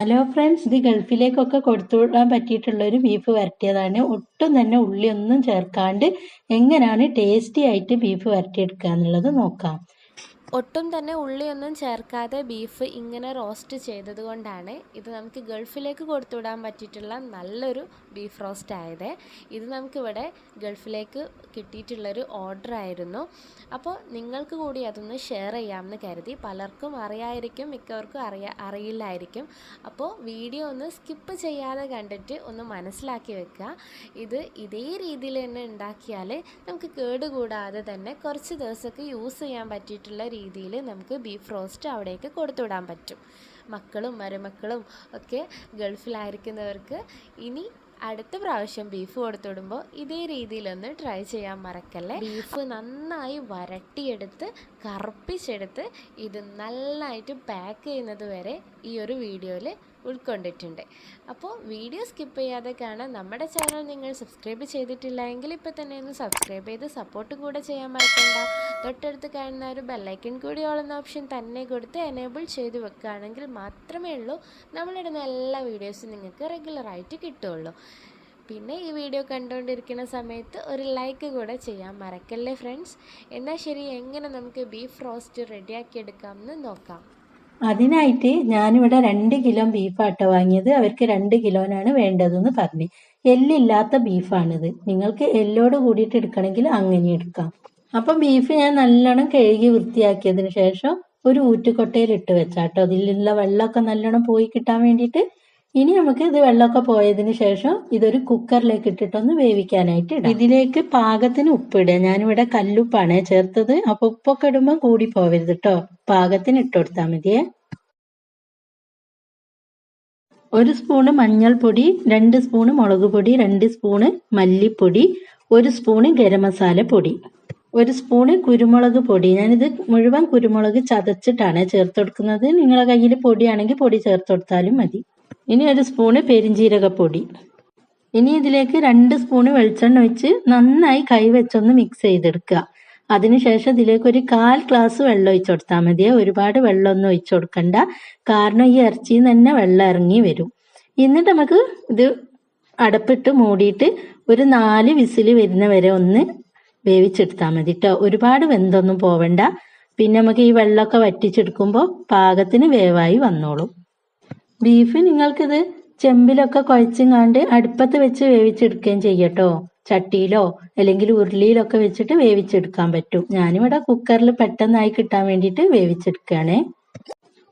Hello friends ഇത് ഗൾഫിലേക്കൊക്കെ കൊടുത്തുവിടാൻ പറ്റിയിട്ടുള്ള ഒരു ബീഫ് വരട്ടിയതാണ്. ഒട്ടും തന്നെ ഉള്ളിയൊന്നും ചേർക്കാണ്ട് എങ്ങനെയാണ് ടേസ്റ്റി ആയിട്ട് ബീഫ് വരട്ടിയെടുക്കുക എന്നുള്ളത് നോക്കാം. ഒട്ടും തന്നെ ഉള്ളിയൊന്നും ചേർക്കാതെ ബീഫ് ഇങ്ങനെ റോസ്റ്റ് ചെയ്തത് കൊണ്ടാണ് ഇത് നമുക്ക് ഗൾഫിലേക്ക് കൊടുത്തുവിടാൻ പറ്റിയിട്ടുള്ള നല്ലൊരു ബീഫ് റോസ്റ്റ് ആയത്. ഇത് നമുക്കിവിടെ ഗൾഫിലേക്ക് കിട്ടിയിട്ടുള്ളൊരു ഓർഡർ ആയിരുന്നു. അപ്പോൾ നിങ്ങൾക്ക് കൂടി അതൊന്ന് ഷെയർ ചെയ്യാമെന്ന് കരുതി. പലർക്കും അറിയായിരിക്കും മിക്കവർക്കും അറിയാ അറിയില്ലായിരിക്കും. അപ്പോൾ വീഡിയോ ഒന്ന് സ്കിപ്പ് ചെയ്യാതെ കണ്ടിട്ട് ഒന്ന് മനസ്സിലാക്കി വെക്കുക. ഇത് ഇതേ രീതിയിൽ തന്നെ ഉണ്ടാക്കിയാൽ നമുക്ക് കേടുകൂടാതെ തന്നെ കുറച്ച് ദിവസമൊക്കെ യൂസ് ചെയ്യാൻ പറ്റിയിട്ടുള്ള രീതിയിൽ നമുക്ക് ബീഫ് റോസ്റ്റ് അവിടേക്ക് കൊടുത്തുവിടാൻ പറ്റും. മക്കളും മരുമക്കളും ഒക്കെ ഗൾഫിലായിരിക്കുന്നവർക്ക് ഇനി അടുത്ത പ്രാവശ്യം ബീഫ് കൊടുത്തുവിടുമ്പോൾ ഇതേ രീതിയിലൊന്ന് ട്രൈ ചെയ്യാൻ മറക്കല്ലേ? ബീഫ് നന്നായി വരട്ടിയെടുത്ത് കറുപ്പിച്ചെടുത്ത് ഇത് നന്നായിട്ട് പാക്ക് ചെയ്യുന്നത് വരെ ഈ ഒരു വീഡിയോയിൽ ഉൾക്കൊണ്ടിട്ടുണ്ട്. അപ്പോൾ വീഡിയോ സ്കിപ്പ് ചെയ്യാതെ കാണാൻ നമ്മുടെ ചാനൽ നിങ്ങൾ സബ്സ്ക്രൈബ് ചെയ്തിട്ടില്ല എങ്കിൽ ഇപ്പോൾ തന്നെ ഒന്ന് സബ്സ്ക്രൈബ് ചെയ്ത് സപ്പോർട്ടും കൂടെ ചെയ്യാൻ മറക്കണ്ട. തൊട്ടടുത്ത് കാണുന്ന ഒരു ബെല്ലൈക്കൺ കൂടി ഓളുന്ന ഓപ്ഷൻ തന്നെ കൊടുത്ത് എനേബിൾ ചെയ്ത് വെക്കുകയാണെങ്കിൽ മാത്രമേ ഉള്ളൂ. നമ്മളിടുന്ന എല്ലാ വീഡിയോസും നിങ്ങൾക്ക് റെഗുലറായിട്ട് കിട്ടുള്ളൂ പിന്നെ ഈ വീഡിയോ കണ്ടുകൊണ്ടിരിക്കുന്ന സമയത്ത് ഒരു ലൈക്ക് കൂടെ ചെയ്യാൻ മറക്കല്ലേ ഫ്രണ്ട്സ് എന്നാൽ ശരി എങ്ങനെ നമുക്ക് ബീഫ് റോസ്റ്റ് റെഡിയാക്കി എടുക്കാമെന്ന് നോക്കാം. അതിനായിട്ട് ഞാനിവിടെ രണ്ട് കിലോ ബീഫ് ബീഫാട്ടോ വാങ്ങിയത്. അവർക്ക് രണ്ട് കിലോനാണ് വേണ്ടതെന്ന് പറഞ്ഞു. എല്ലില്ലാത്ത ബീഫാണിത്. നിങ്ങൾക്ക് എല്ലോട് കൂടിയിട്ട് എടുക്കണമെങ്കിൽ അങ്ങനെ എടുക്കാം. അപ്പം ബീഫ് ഞാൻ നല്ലോണം കഴുകി വൃത്തിയാക്കിയതിന് ശേഷം ഒരു ഊറ്റുകൊട്ടയിൽ ഇട്ട് വെച്ചാട്ടോ. അതിലുള്ള വെള്ളമൊക്കെ നല്ലോണം പോയി കിട്ടാൻ വേണ്ടിയിട്ട് ഇനി നമുക്ക് ഇത് വെള്ളമൊക്കെ പോയതിന് ശേഷം ഇതൊരു കുക്കറിലേക്ക് ഇട്ടിട്ടൊന്ന് വേവിക്കാനായിട്ട് ഇടാം. ഇതിലേക്ക് പാകത്തിന് ഉപ്പിടുക ഞാനിവിടെ കല്ലുപ്പാണ് ചേർത്തത്. അപ്പൊ ഉപ്പൊക്കെ ഇടുമ്പോൾ കൂടി പോവരുത് കേട്ടോ പാകത്തിന് ഇട്ടുകൊടുത്താൽ മതിയേ. ഒരു സ്പൂണ് മഞ്ഞൾപ്പൊടി രണ്ട് സ്പൂണ് മുളക് പൊടി രണ്ട് സ്പൂണ് മല്ലിപ്പൊടി ഒരു സ്പൂണ് ഗരം മസാല പൊടി ഒരു സ്പൂണ് കുരുമുളക് പൊടി. ഞാനിത് മുഴുവൻ കുരുമുളക് ചതച്ചിട്ടാണ് ചേർത്ത് കൊടുക്കുന്നത്. നിങ്ങളെ കയ്യിൽ പൊടിയാണെങ്കിൽ പൊടി ചേർത്ത് കൊടുത്താലും മതി. ഇനി ഒരു സ്പൂണ് പെരിഞ്ജീരകപ്പൊടി ഇനി ഇതിലേക്ക് രണ്ട് സ്പൂണ് വെളിച്ചെണ്ണ ഒഴിച്ച് നന്നായി കൈ വെച്ചൊന്ന് മിക്സ് ചെയ്തെടുക്കുക. അതിനുശേഷം ഇതിലേക്ക് ഒരു കാൽ ഗ്ലാസ് വെള്ളം ഒഴിച്ചു കൊടുത്താൽ മതി. ഒരുപാട് വെള്ളമൊന്നും ഒഴിച്ചു കൊടുക്കണ്ട. കാരണം ഈ ഇറച്ചിയിൽ നിന്ന് തന്നെ വെള്ളം ഇറങ്ങി വരും. എന്നിട്ട് നമുക്ക് ഇത് അടപ്പിട്ട് മൂടിയിട്ട് ഒരു നാല് വിസിൽ വരുന്ന വരെ ഒന്ന് വേവിച്ചെടുത്താൽ മതി കേട്ടോ ഒരുപാട് വെന്തൊന്നും പോവണ്ട. പിന്നെ നമുക്ക് ഈ വെള്ളമൊക്കെ വറ്റിച്ചെടുക്കുമ്പോൾ പാകത്തിന് വേവായി വന്നോളും. ബീഫ് നിങ്ങൾക്കിത് ചെമ്പിലൊക്കെ കുഴച്ചിങ്ങാണ്ട് അടുപ്പത്ത് വെച്ച് വേവിച്ചെടുക്കുകയും ചെയ്യട്ടോ. ചട്ടിയിലോ അല്ലെങ്കിൽ ഉരുളിയിലൊക്കെ വെച്ചിട്ട് വേവിച്ചെടുക്കാൻ പറ്റും. ഞാനിവിടെ കുക്കറിൽ പെട്ടെന്നായി കിട്ടാൻ വേണ്ടിയിട്ട് വേവിച്ചെടുക്കുകയാണേ.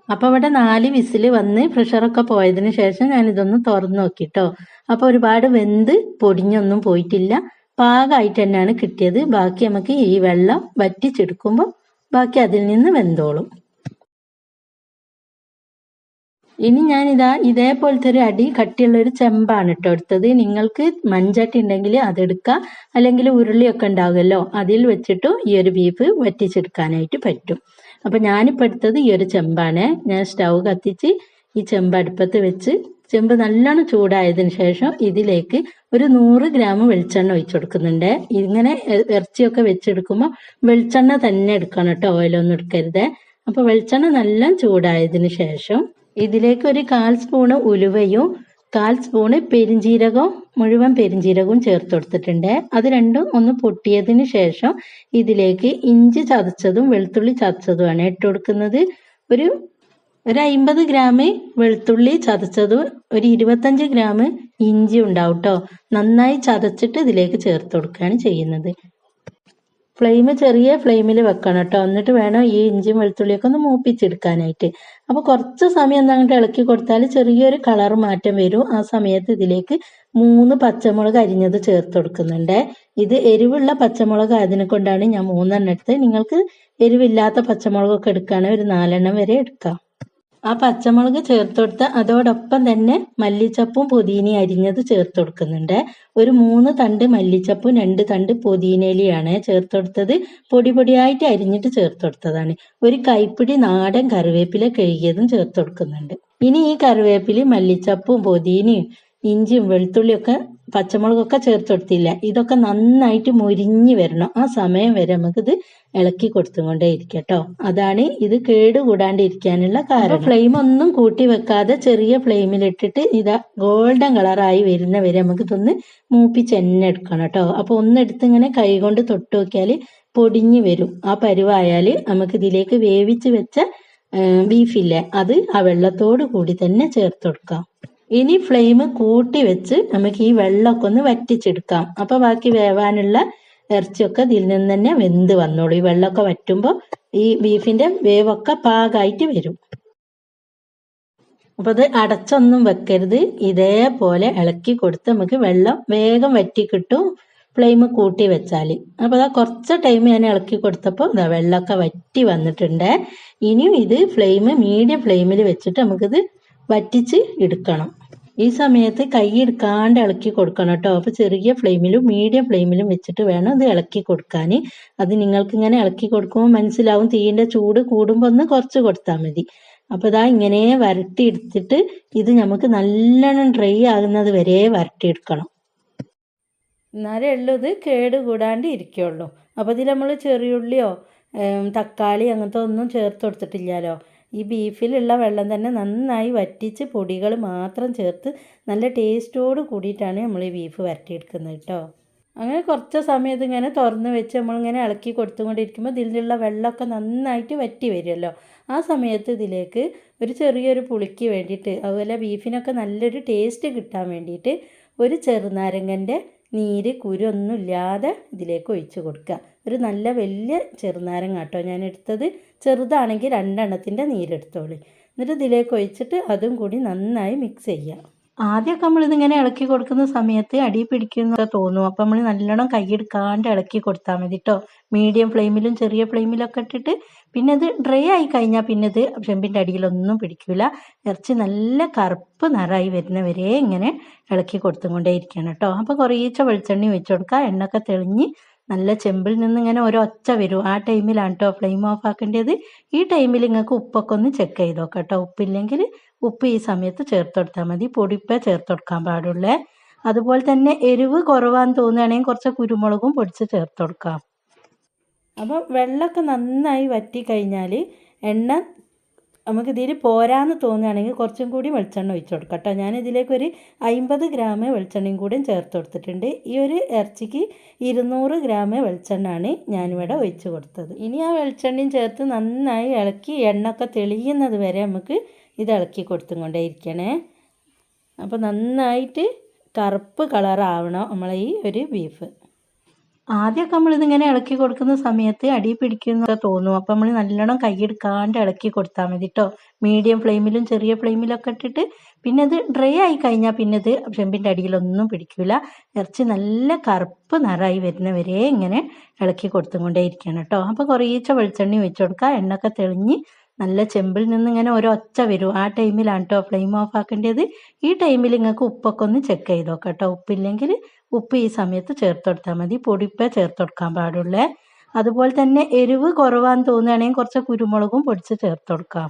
അപ്പൊ ഇവിടെ നാല് വിസിൽ വന്ന് പ്രഷറൊക്കെ പോയതിന് ശേഷം ഞാൻ ഇതൊന്ന് തുറന്നു നോക്കിട്ടോ. അപ്പൊ ഒരുപാട് വെന്ത് പൊടിഞ്ഞൊന്നും പോയിട്ടില്ല. പാകമായിട്ട് തന്നെയാണ് കിട്ടിയത്. ബാക്കി നമുക്ക് ഈ വെള്ളം വറ്റിച്ചെടുക്കുമ്പോൾ ബാക്കി അതിൽ നിന്ന് വെന്തോളും. ഇനി ഞാനിതാ ഇതേപോലത്തെ ഒരു അടി കട്ടിയുള്ള ഒരു ചെമ്പാണ് കേട്ടോ എടുത്തത്. നിങ്ങൾക്ക് മൺചട്ടി ഉണ്ടെങ്കിൽ അതെടുക്കാം. അല്ലെങ്കിൽ ഉരുളിയൊക്കെ ഉണ്ടാകുമല്ലോ അതിൽ വെച്ചിട്ട് ഈ ഒരു ബീഫ് വറ്റിച്ചെടുക്കാനായിട്ട് പറ്റും. അപ്പൊ ഞാനിപ്പോൾ എടുത്തത് ഈ ഒരു ചെമ്പാണ്. ഞാൻ സ്റ്റൗ കത്തിച്ച് ഈ ചെമ്പ് അടുപ്പത്ത് വെച്ച് ചെമ്പ് നല്ലോണം ചൂടായതിനു ശേഷം ഇതിലേക്ക് ഒരു നൂറ് ഗ്രാം വെളിച്ചെണ്ണ ഒഴിച്ചു കൊടുക്കുന്നുണ്ട്. ഇങ്ങനെ ഇറച്ചിയൊക്കെ വെച്ചെടുക്കുമ്പോൾ വെളിച്ചെണ്ണ തന്നെ എടുക്കണം കേട്ടോ ഓയിലൊന്നും എടുക്കരുത്. അപ്പൊ വെളിച്ചെണ്ണ നല്ല ചൂടായതിനു ശേഷം ഇതിലേക്ക് ഒരു കാൽ സ്പൂണ് ഉലുവയും കാൽ സ്പൂണ് പെരിഞ്ജീരകവും മുഴുവൻ പെരിഞ്ജീരകവും ചേർത്ത് കൊടുത്തിട്ടുണ്ട്. അത് രണ്ടും ഒന്ന് പൊട്ടിയതിന് ശേഷം ഇതിലേക്ക് ഇഞ്ചി ചതച്ചതും വെളുത്തുള്ളി ചതച്ചതുമാണ് ഇട്ട് കൊടുക്കുന്നത്. ഒരു ഒരു അമ്പത് ഗ്രാം വെളുത്തുള്ളി ചതച്ചതും ഒരു ഇരുപത്തഞ്ച് ഗ്രാം ഇഞ്ചി ഉണ്ടാവും കേട്ടോ നന്നായി ചതച്ചിട്ട് ഇതിലേക്ക് ചേർത്ത് കൊടുക്കുകയാണ് ചെയ്യുന്നത്. ഫ്ലെയിം ചെറിയ ഫ്ലെയിമിൽ വെക്കണം കേട്ടോ. എന്നിട്ട് വേണം ഈ ഇഞ്ചിയും വെളുത്തുള്ളിയൊക്കെ ഒന്ന് മൂപ്പിച്ചെടുക്കാനായിട്ട്. അപ്പോൾ കുറച്ച് സമയം എന്താ അങ്ങോട്ട് ഇളക്കി കൊടുത്താൽ ചെറിയൊരു കളർ മാറ്റം വരും. ആ സമയത്ത് ഇതിലേക്ക് മൂന്ന് പച്ചമുളക് അരിഞ്ഞത് ചേർത്ത് കൊടുക്കുന്നുണ്ട്. ഇത് എരിവുള്ള പച്ചമുളക് അതിനെ കൊണ്ടാണ് ഞാൻ മൂന്നെണ്ണം എടുത്തത്. നിങ്ങൾക്ക് എരിവില്ലാത്ത പച്ചമുളകൊക്കെ എടുക്കുകയാണെങ്കിൽ ഒരു നാലെണ്ണം വരെ എടുക്കാം. ആ പച്ചമുളക് ചേർത്ത് കൊടുത്ത് അതോടൊപ്പം തന്നെ മല്ലിച്ചപ്പും പുതിനയും അരിഞ്ഞത് ചേർത്ത് കൊടുക്കുന്നുണ്ട് ഒരു മൂന്ന് തണ്ട് മല്ലിച്ചപ്പും രണ്ട് തണ്ട് പുതിനയിലയാണ് ചേർത്ത് കൊടുത്തത് പൊടി പൊടിയായിട്ട് അരിഞ്ഞിട്ട് ചേർത്ത് കൊടുത്തതാണ് ഒരു കൈപ്പിടി നാടൻ കറിവേപ്പില കഴുകിയതും ചേർത്ത് കൊടുക്കുന്നുണ്ട് ഇനി ഈ കറിവേപ്പില മല്ലിച്ചപ്പും പുതിനയും ഇഞ്ചിയും വെളുത്തുള്ളിയൊക്കെ പച്ചമുളകൊക്കെ ചേർത്ത് കൊടുത്തില്ല ഇതൊക്കെ നന്നായിട്ട് മുരിഞ്ഞു വരണം. ആ സമയം വരെ നമുക്കിത് ഇളക്കി കൊടുത്തുകൊണ്ടേ ഇരിക്കട്ടോ അതാണ് ഇത് കേട് കൂടാണ്ടിരിക്കാനുള്ള കാരണം. ഫ്ലെയിം ഒന്നും കൂട്ടി വെക്കാതെ ചെറിയ ഫ്ലെയിമിലിട്ടിട്ട് ഇതാ ഗോൾഡൻ കളറായി വരുന്ന വരെ നമുക്ക് ഇതൊന്ന് മൂപ്പിച്ച് എണ്ണ എടുക്കണം കേട്ടോ. അപ്പൊ ഒന്നെടുത്ത് ഇങ്ങനെ കൈ കൊണ്ട് തൊട്ട് നോക്കിയാൽ പൊടിഞ്ഞു വരും. ആ പരുവായാൽ നമുക്ക് ഇതിലേക്ക് വേവിച്ച് വെച്ച ബീഫില്ലേ അത് ആ വെള്ളത്തോട് കൂടി തന്നെ ചേർത്ത് കൊടുക്കാം ഇനി ഫ്ലെയിം കൂട്ടി വെച്ച് നമുക്ക് ഈ വെള്ളമൊക്കെ ഒന്ന് വറ്റിച്ചെടുക്കാം. അപ്പൊ ബാക്കി വേവാനുള്ള ഇറച്ചിയൊക്കെ ഇതിൽ നിന്ന് തന്നെ വെന്ത് വന്നോളൂ. ഈ വെള്ളമൊക്കെ വറ്റുമ്പോൾ ഈ ബീഫിന്റെ വേവൊക്കെ പാകായിട്ട് വരും. അപ്പൊ അത് അടച്ചൊന്നും വെക്കരുത്. ഇതേപോലെ ഇളക്കി കൊടുത്ത് നമുക്ക് വെള്ളം വേഗം വറ്റി കിട്ടും ഫ്ലെയിം കൂട്ടി വെച്ചാൽ അപ്പോൾ അതാ കുറച്ച് ടൈം ഞാൻ ഇളക്കി കൊടുത്തപ്പോൾ ഇതാ വെള്ളമൊക്കെ വറ്റി വന്നിട്ടുണ്ട്. ഇനിയും ഇത് ഫ്ലെയിം മീഡിയം ഫ്ലെയിമിൽ വെച്ചിട്ട് നമുക്കിത് വറ്റിച്ച് എടുക്കണം. ഈ സമയത്ത് കൈ എടുക്കാണ്ട് ഇളക്കി കൊടുക്കണം കേട്ടോ. അപ്പോൾ ചെറിയ ഫ്ലെയിമിലും മീഡിയം ഫ്ലെയിമിലും വെച്ചിട്ട് വേണം ഇത് ഇളക്കി കൊടുക്കാൻ അത് നിങ്ങൾക്ക് ഇങ്ങനെ ഇളക്കി കൊടുക്കുമ്പോൾ മനസ്സിലാവും തീയിന്റെ ചൂട് കൂടുമ്പോൾ ഒന്ന് കുറച്ച് കൊടുത്താൽ മതി. അപ്പോൾ ഇതാ ഇങ്ങനെ വരട്ടി എടുത്തിട്ട് ഇത് നമുക്ക് നല്ലോണം ഡ്രൈ ആകുന്നത് വരെ വരട്ടിയെടുക്കണം എന്നാലേ ഉള്ളൂ ഇത് കേട് കൂടാണ്ട് ഇരിക്കുള്ളൂ. അപ്പോൾ ഇതിൽ നമ്മൾ ചെറിയുള്ളിയോ തക്കാളി അങ്ങനത്തെ ഒന്നും ചേർത്ത് കൊടുത്തിട്ടില്ലല്ലോ. ഈ ബീഫിലുള്ള വെള്ളം തന്നെ നന്നായി വറ്റിച്ച് പൊടികൾ മാത്രം ചേർത്ത് നല്ല ടേസ്റ്റോട് കൂടിയിട്ടാണ് നമ്മൾ ഈ ബീഫ് വരട്ടിയെടുക്കുന്നത് കേട്ടോ. അങ്ങനെ കുറച്ച് സമയത്ത് ഇങ്ങനെ തുറന്ന് വെച്ച് നമ്മളിങ്ങനെ ഇളക്കി കൊടുത്തുകൊണ്ടിരിക്കുമ്പോൾ ഇതിലുള്ള വെള്ളമൊക്കെ നന്നായിട്ട് വറ്റി വരുമല്ലോ. ആ സമയത്ത് ഇതിലേക്ക് ഒരു ചെറിയൊരു പുളിക്ക് വേണ്ടിയിട്ട് അതുപോലെ ബീഫിനൊക്കെ നല്ലൊരു ടേസ്റ്റ് കിട്ടാൻ വേണ്ടിയിട്ട് ഒരു ചെറുനാരങ്ങന്റെ നീര് കുരൊന്നുമില്ലാതെ ഇതിലേക്ക് ഒഴിച്ച് കൊടുക്കുക. ഒരു നല്ല വലിയ ചെറുനാരങ്ങ കേട്ടോ ഞാൻ എടുത്തത്. ചെറുതാണെങ്കിൽ രണ്ടെണ്ണത്തിന്റെ നീരെടുത്തോളി. എന്നിട്ട് ഇതിലേക്ക് ഒഴിച്ചിട്ട് അതും കൂടി നന്നായി മിക്സ് ചെയ്യുക. ആദ്യമൊക്കെ നമ്മളിതിങ്ങനെ ഇളക്കി കൊടുക്കുന്ന സമയത്ത് അടി പിടിക്കുന്നൊക്കെ തോന്നും. അപ്പം നമ്മൾ നല്ലോണം കൈയെടുക്കാണ്ട് ഇളക്കി കൊടുത്താൽ മതി കേട്ടോ മീഡിയം ഫ്ലെയിമിലും ചെറിയ ഫ്ലെയിമിലൊക്കെ ഇട്ടിട്ട് പിന്നെ അത് ഡ്രൈ ആയി കഴിഞ്ഞാൽ പിന്നെ ഇത് ചെമ്പിന്റെ അടിയിലൊന്നും പിടിക്കില്ല ഇറച്ചി നല്ല കറുപ്പ് നിറായി വരുന്നവരെ ഇങ്ങനെ ഇളക്കി കൊടുത്തുകൊണ്ടേ ഇരിക്കണം കേട്ടോ അപ്പോൾ കുറേച്ച വെളിച്ചെണ്ണ ഒഴിച്ചു കൊടുക്കുക. എണ്ണയൊക്കെ തെളിഞ്ഞ് നല്ല ചെമ്പിൽ നിന്ന് ഇങ്ങനെ ഒരു ഒച്ച വരും. ആ ടൈമിലാണ് കേട്ടോ ഫ്ലെയിം ഓഫ് ആക്കേണ്ടത്. ഈ ടൈമിൽ നിങ്ങൾക്ക് ഉപ്പൊക്കെ ഒന്ന് ചെക്ക് ചെയ്ത് നോക്കാം കേട്ടോ ഉപ്പില്ലെങ്കിൽ ഉപ്പ് ഈ സമയത്ത് ചേർത്ത് കൊടുത്താൽ മതി. പൊടിപ്പേ ചേർത്ത് കൊടുക്കാൻ പാടുള്ളേ. അതുപോലെ തന്നെ എരിവ് കുറവാന്ന് തോന്നുകയാണെങ്കിൽ കുറച്ച് കുരുമുളകും പൊടിച്ച് ചേർത്ത് കൊടുക്കാം. അപ്പോൾ വെള്ളമൊക്കെ നന്നായി വറ്റി കഴിഞ്ഞാൽ എണ്ണ നമുക്ക് ഇതിൽ പോരാന്ന് തോന്നുകയാണെങ്കിൽ കുറച്ചും കൂടി വെളിച്ചെണ്ണ ഒഴിച്ച് കൊടുക്കാം കേട്ടോ. ഞാൻ ഇതിലേക്ക് ഒരു അമ്പത് ഗ്രാം വെളിച്ചെണ്ണയും കൂടിയും ചേർത്ത് കൊടുത്തിട്ടുണ്ട്. ഈ ഒരു ഇറച്ചിക്ക് ഇരുന്നൂറ് ഗ്രാം വെളിച്ചെണ്ണയാണ് ഞാനിവിടെ ഒഴിച്ച് കൊടുത്തത്. ഇനി ആ വെളിച്ചെണ്ണയും ചേർത്ത് നന്നായി ഇളക്കി എണ്ണയൊക്കെ തെളിയുന്നത് വരെ നമുക്ക് ഇത് ഇളക്കി കൊടുത്തും കൊണ്ടേ ഇരിക്കണേ അപ്പോൾ നന്നായിട്ട് കറുപ്പ് കളറാവണം നമ്മളെ ഈ ഒരു ബീഫ്. ആദ്യമൊക്കെ നമ്മളിതിങ്ങനെ ഇളക്കി കൊടുക്കുന്ന സമയത്ത് അടി പിടിക്കുന്നൊക്കെ തോന്നും. അപ്പം നമ്മൾ നല്ലോണം കൈയെടുക്കാണ്ട് ഇളക്കി കൊടുത്താൽ മതി കേട്ടോ മീഡിയം ഫ്ലെയിമിലും ചെറിയ ഫ്ലെയിമിലൊക്കെ ഇട്ടിട്ട് പിന്നെ അത് ഡ്രൈ ആയി കഴിഞ്ഞാൽ പിന്നെ ഇത് ചെമ്പിന്റെ അടിയിലൊന്നും പിടിക്കില്ല ഇറച്ചി നല്ല കറുപ്പ് നിറായി വരുന്നവരെ ഇങ്ങനെ ഇളക്കി കൊടുത്തുകൊണ്ടേ ഇരിക്കണം കേട്ടോ അപ്പോൾ കുറേച്ച വെളിച്ചെണ്ണ വെച്ച് കൊടുക്കുക. എണ്ണൊക്കെ തെളിഞ്ഞ് നല്ല ചെമ്പിൽ നിന്ന് ഇങ്ങനെ ഒരു ഒച്ച വരും. ആ ടൈമിലാണ് കേട്ടോ ഫ്ലെയിം ഓഫ് ആക്കേണ്ടത്. ഈ ടൈമിൽ നിങ്ങൾക്ക് ഉപ്പൊക്കെ ഒന്ന് ചെക്ക് ചെയ്ത് നോക്കാം കേട്ടോ ഉപ്പില്ലെങ്കിൽ ഉപ്പ് ഈ സമയത്ത് ചേർത്ത് കൊടുത്താൽ മതി. പൊടിപ്പേ ചേർത്ത് കൊടുക്കാൻ പാടുള്ളേ. അതുപോലെ തന്നെ എരിവ് കുറവാന്ന് തോന്നുകയാണെങ്കിൽ കുറച്ച് കുരുമുളകും പൊടിച്ച് ചേർത്ത് കൊടുക്കാം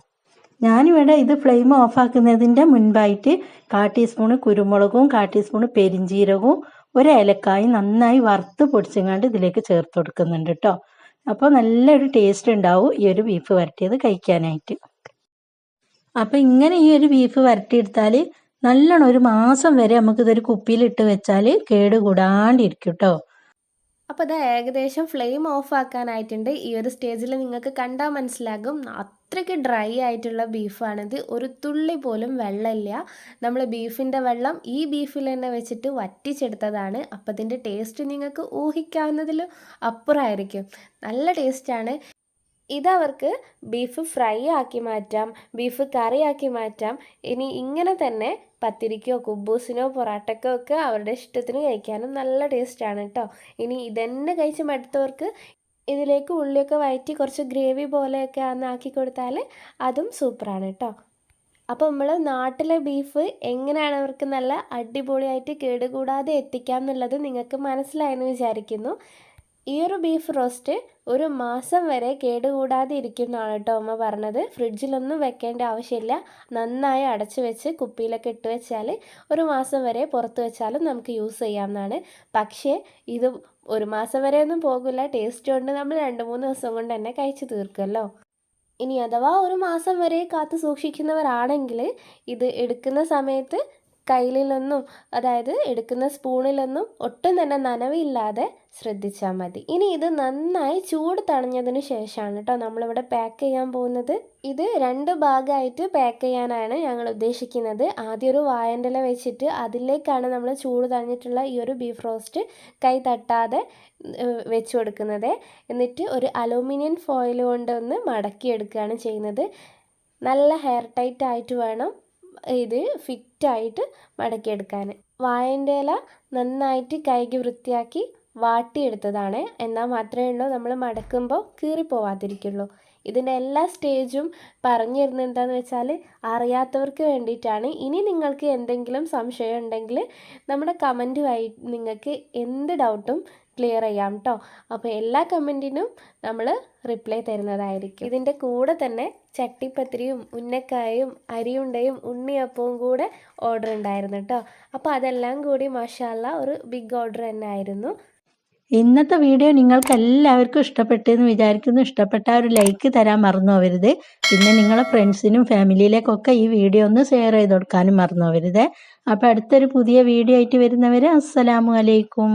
ഞാനിവിടെ ഇത് ഫ്ലെയിം ഓഫാക്കുന്നതിന്റെ മുൻപായിട്ട് കാ ടീസ്പൂണ് കുരുമുളകും കാ ടീസ്പൂണ് പെരിഞ്ജീരകവും ഒരു ഏലക്കായും നന്നായി വറുത്ത് പൊടിച്ചങ്ങാണ്ട് ഇതിലേക്ക് ചേർത്ത് കൊടുക്കുന്നുണ്ട് കേട്ടോ അപ്പോൾ നല്ലൊരു ടേസ്റ്റ് ഉണ്ടാവും ഈ ഒരു ബീഫ് വരട്ടിയത് കഴിക്കാനായിട്ട്. അപ്പോൾ ഇങ്ങനെ ഈ ഒരു ബീഫ് വരട്ടിയെടുത്താൽ നല്ലോണം ഒരു മാസം വരെ നമുക്കിതൊരു കുപ്പിയിലിട്ട് വെച്ചാൽ കേട് കൂടാണ്ടിരിക്കും കേട്ടോ അപ്പോൾ അത് ഏകദേശം ഫ്ലെയിം ഓഫ് ആക്കാനായിട്ടുണ്ട്. ഈ ഒരു സ്റ്റേജിൽ നിങ്ങൾക്ക് കണ്ടാൽ മനസ്സിലാകും. അത്രയ്ക്ക് ഡ്രൈ ആയിട്ടുള്ള ബീഫാണിത്. ഒരു തുള്ളി പോലും വെള്ളമില്ല. നമ്മൾ ബീഫിന്റെ വെള്ളം ഈ ബീഫിൽ തന്നെ വെച്ചിട്ട് വറ്റിച്ചെടുത്തതാണ്. അപ്പോൾ ഇതിന്റെ ടേസ്റ്റ് നിങ്ങൾക്ക് ഊഹിക്കാവുന്നതിൽ അപ്പുറമായിരിക്കും. നല്ല ടേസ്റ്റാണ്. ഇതവർക്ക് ബീഫ് ഫ്രൈ ആക്കി മാറ്റാം ബീഫ് കറിയാക്കി മാറ്റാം. ഇനി ഇങ്ങനെ തന്നെ പത്തിരിക്കോ കുബൂസിനോ പൊറാട്ടക്കോ ഒക്കെ അവരുടെ ഇഷ്ടത്തിന് കഴിക്കാനും നല്ല ടേസ്റ്റാണ് കേട്ടോ ഇനി ഇതന്നെ കഴിച്ച് മടുത്തവർക്ക് ഇതിലേക്ക് ഉള്ളിയൊക്കെ വയറ്റി കുറച്ച് ഗ്രേവി പോലെയൊക്കെ അന്ന് ആക്കി കൊടുത്താൽ അതും സൂപ്പറാണ് കേട്ടോ അപ്പോൾ നമ്മൾ നാട്ടിലെ ബീഫ് എങ്ങനെയാണ് അവർക്ക് നല്ല അടിപൊളിയായിട്ട് കേടുകൂടാതെ എത്തിക്കാം എന്നുള്ളത് നിങ്ങൾക്ക് മനസ്സിലായെന്ന് വിചാരിക്കുന്നു. ഈ ഒരു ബീഫ് റോസ്റ്റ് ഒരു മാസം വരെ കേടുകൂടാതെ ഇരിക്കുന്നതാണ് കേട്ടോ അമ്മ പറഞ്ഞത്. ഫ്രിഡ്ജിലൊന്നും വെക്കേണ്ട ആവശ്യമില്ല. നന്നായി അടച്ചു വെച്ച് കുപ്പിയിലൊക്കെ ഇട്ട് വെച്ചാൽ ഒരു മാസം വരെ പുറത്ത് വെച്ചാലും നമുക്ക് യൂസ് ചെയ്യാവുന്നതാണ്. പക്ഷേ ഇത് ഒരു മാസം വരെ ഒന്നും പോകില്ല ടേസ്റ്റ് കൊണ്ട് നമ്മൾ രണ്ട് മൂന്ന് ദിവസം കൊണ്ട് തന്നെ കഴിച്ചു തീർക്കുമല്ലോ ഇനി അഥവാ ഒരു മാസം വരെ കാത്തു സൂക്ഷിക്കുന്നവരാണെങ്കിൽ ഇത് എടുക്കുന്ന സമയത്ത് കയ്യിലൊന്നും അതായത് എടുക്കുന്ന സ്പൂണിലൊന്നും ഒട്ടും തന്നെ നനവില്ലാതെ ശ്രദ്ധിച്ചാൽ മതി. ഇനി ഇത് നന്നായി ചൂട് തണിഞ്ഞതിന് ശേഷമാണ് കേട്ടോ നമ്മളിവിടെ പാക്ക് ചെയ്യാൻ പോകുന്നത്. ഇത് രണ്ട് ഭാഗമായിട്ട് പാക്ക് ചെയ്യാനാണ് ഞങ്ങൾ ഉദ്ദേശിക്കുന്നത്. ആദ്യം ഒരു വായന്റെ വെച്ചിട്ട് അതിലേക്കാണ് നമ്മൾ ചൂട് തണിഞ്ഞിട്ടുള്ള ഈ ഒരു ബീഫ് റോസ്റ്റ് കൈ തട്ടാതെ വെച്ച് കൊടുക്കുന്നത്. എന്നിട്ട് ഒരു അലൂമിനിയം ഫോയിൽ കൊണ്ട് ഒന്ന് മടക്കിയെടുക്കുകയാണ് ചെയ്യുന്നത്. നല്ല ഹെയർ ടൈറ്റ് ആയിട്ട് വേണം. ഇത് ഫിറ്റായിട്ട് മടക്കിയെടുക്കാൻ. വായന്റെ ഇല നന്നായിട്ട് കൈകി വൃത്തിയാക്കി വാട്ടിയെടുത്തതാണ്. എന്നാൽ മാത്രമേ ഉള്ളൂ നമ്മൾ മടക്കുമ്പോൾ കീറിപ്പോവാതിരിക്കുള്ളൂ. ഇതിന്റെ എല്ലാ സ്റ്റേജും പറഞ്ഞു തരുന്നത് എന്താണെന്ന് വെച്ചാൽ അറിയാത്തവർക്ക് വേണ്ടിയിട്ടാണ്. ഇനി നിങ്ങൾക്ക് എന്തെങ്കിലും സംശയം ഉണ്ടെങ്കിൽ നമ്മുടെ കമന്റുമായി നിങ്ങൾക്ക് എന്ത് ഡൗട്ടും ക്ലിയർ ചെയ്യാം കേട്ടോ അപ്പോൾ എല്ലാ കമന്റിനും നമ്മൾ റിപ്ലൈ തരുന്നതായിരിക്കും. ഇതിന്റെ കൂടെ തന്നെ ചട്ടിപ്പത്തിരിയും ഉന്നക്കായും അരിയുണ്ടയും ഉണ്ണിയപ്പവും കൂടെ ഓർഡർ ഉണ്ടായിരുന്നു കേട്ടോ അപ്പോൾ അതെല്ലാം കൂടി മാഷാല്ല ഒരു ബിഗ് ഓർഡർ തന്നെ ആയിരുന്നു ഇന്നത്തെ വീഡിയോ നിങ്ങൾക്ക് എല്ലാവർക്കും ഇഷ്ടപ്പെട്ടെന്ന് വിചാരിക്കുന്നു. ഇഷ്ടപ്പെട്ട ഒരു ലൈക്ക് തരാൻ മറന്നു പോകരുത് പിന്നെ നിങ്ങളെ ഫ്രണ്ട്സിനും ഫാമിലിയിലേക്കൊക്കെ ഈ വീഡിയോ ഒന്ന് ഷെയർ ചെയ്ത് കൊടുക്കാനും മറന്നു പോകരുത് അപ്പോൾ അടുത്തൊരു പുതിയ വീഡിയോ ആയിട്ട് വരുന്നവരെ അസ്സലാമു അലൈക്കും.